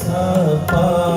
सपा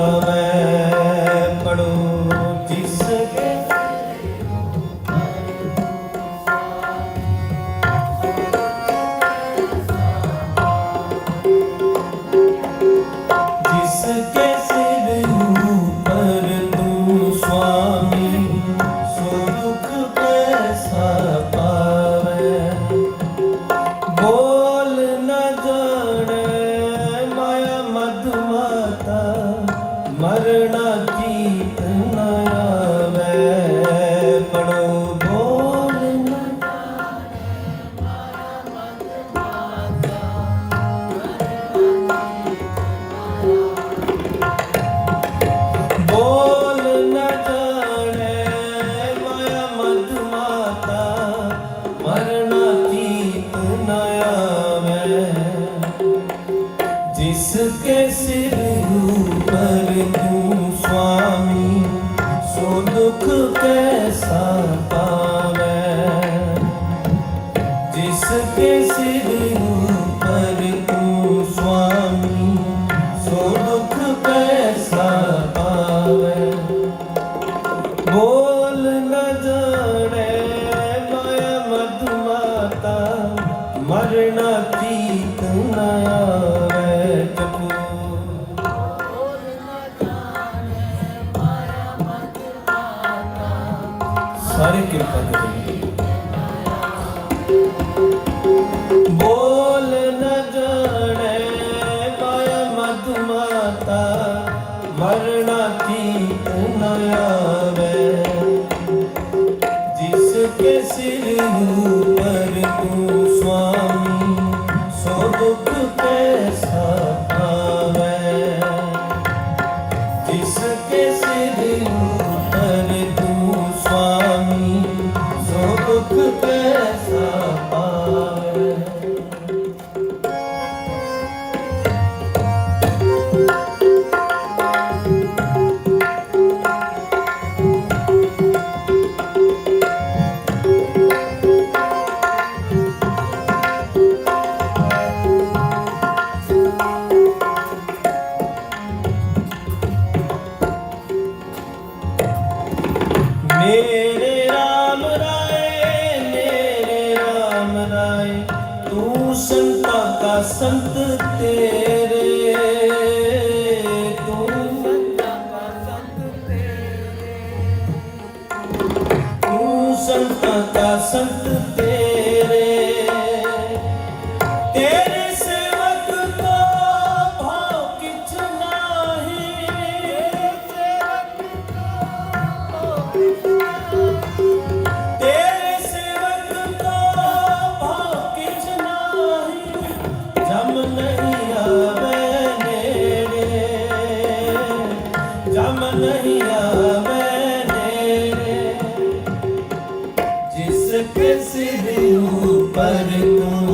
पैसा Yeah. किसी भी ऊपर को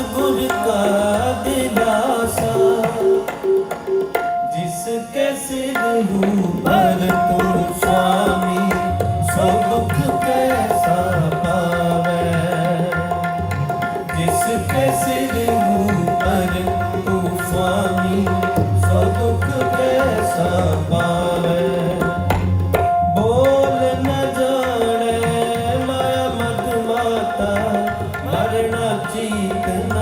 ਸਤਿਗੁਰ ਕਾ fica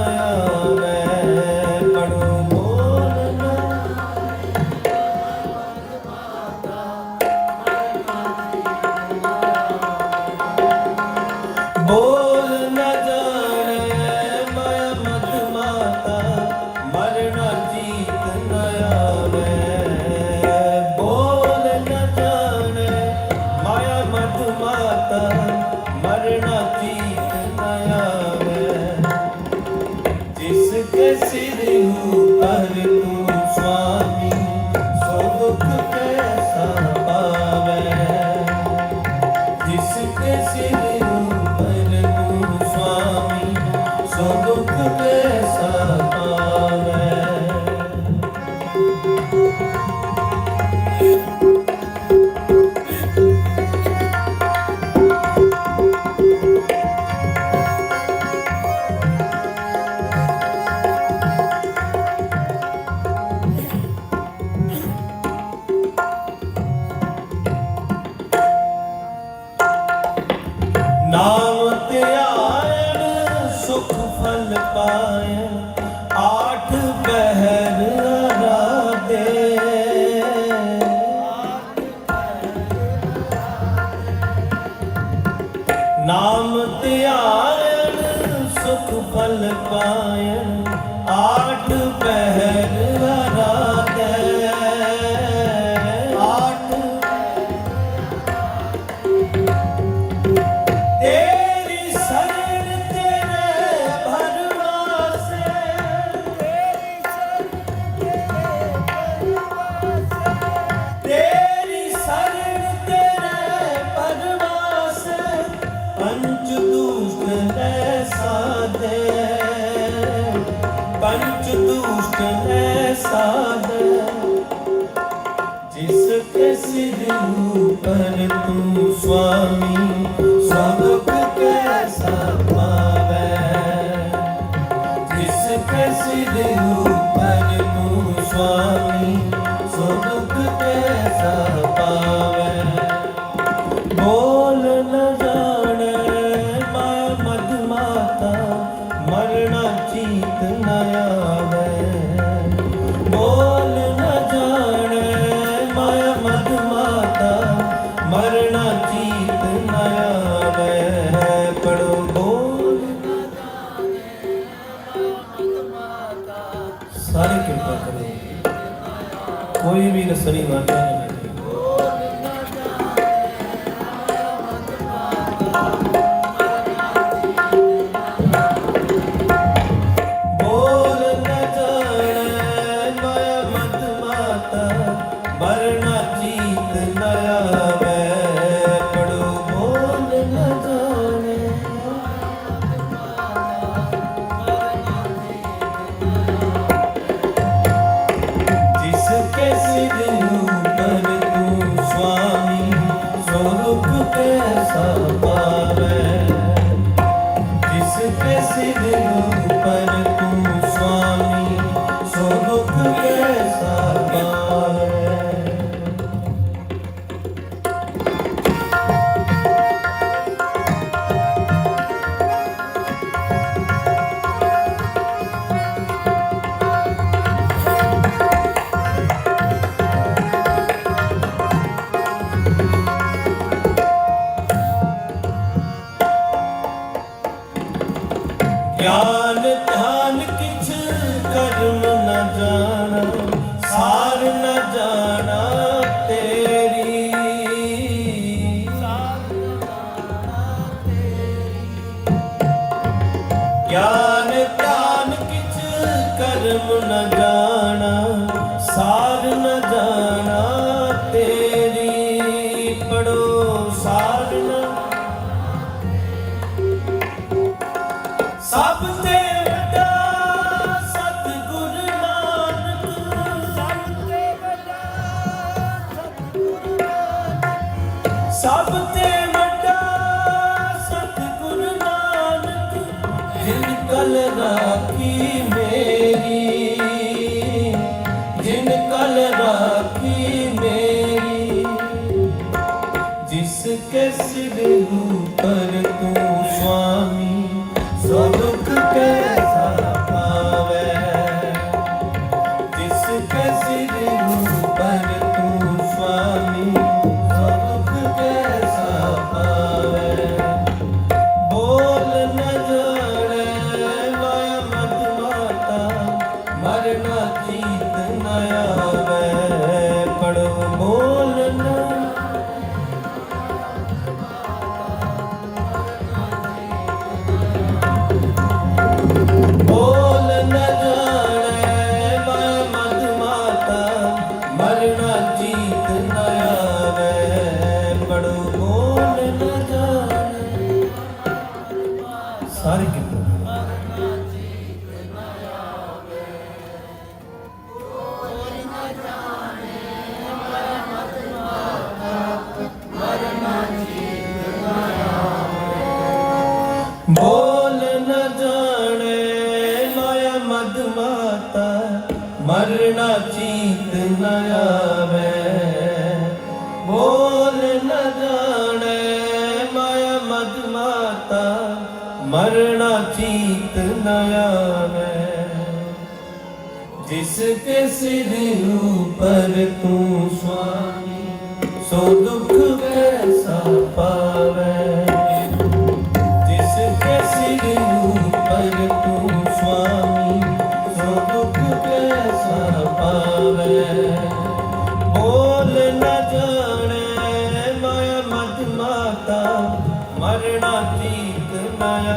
ਨਾਮ ਦੁਸ਼ਟ ਐਸਾ ਹੈ ਜਿਸ ਕੇ ਸਿਰ ਉਪਰ ਤੂੰ ਸੁਆਮੀ ਸਭ ਕੈਸਾ ਪਾਵੇ ਜਿਸ ਕੇ ਸਿਰ ਉਪਰ ਤੂੰ ਸੁਆਮੀ ਸਭ ਕੈਸਾ ਪਾਵੇ ਬੋਲ ਨਾ ਜਾਣੇ ਮੈਂ ਮਦ ਮਾਤਾ ਮਰਨਾ ਚੀਤ ਨਾ ਆਵੇ சொல்லி மாட்டாங்க esse. ਧਿਆਨ ਕਿਛ ਕਰਮ ਜਾਣਾ ਸਾਰ ਜਾਣਾ ਤੇਰੀ ਪੜੋ ਸਾਰ ਸਭ ਤੇ ਸਤਿਗੁਰ ਸਭ ਤੇ ਜਿਸ ਕੇ ਸਿਰ ਉਪਰ ਤੂੰ ਸੁਆਮੀ ਸੋ ਦੁੱਖ ਕੈਸਾ ਪਾਵੇ। ਜਿਸ ਕੇ ਸਿਰ ਉਪਰ ਤੂੰ ਸੁਆਮੀ ਸੋ ਦੁੱਖ ਕੈਸਾ ਪਾਵੇ। ਬੋਲ ਨਾ ਜਾਣੇ ਮਾਇਆ ਮਤ ਮਾਤਾ ਮਰਣਾ ਤੀਕ ਮਾਇਆ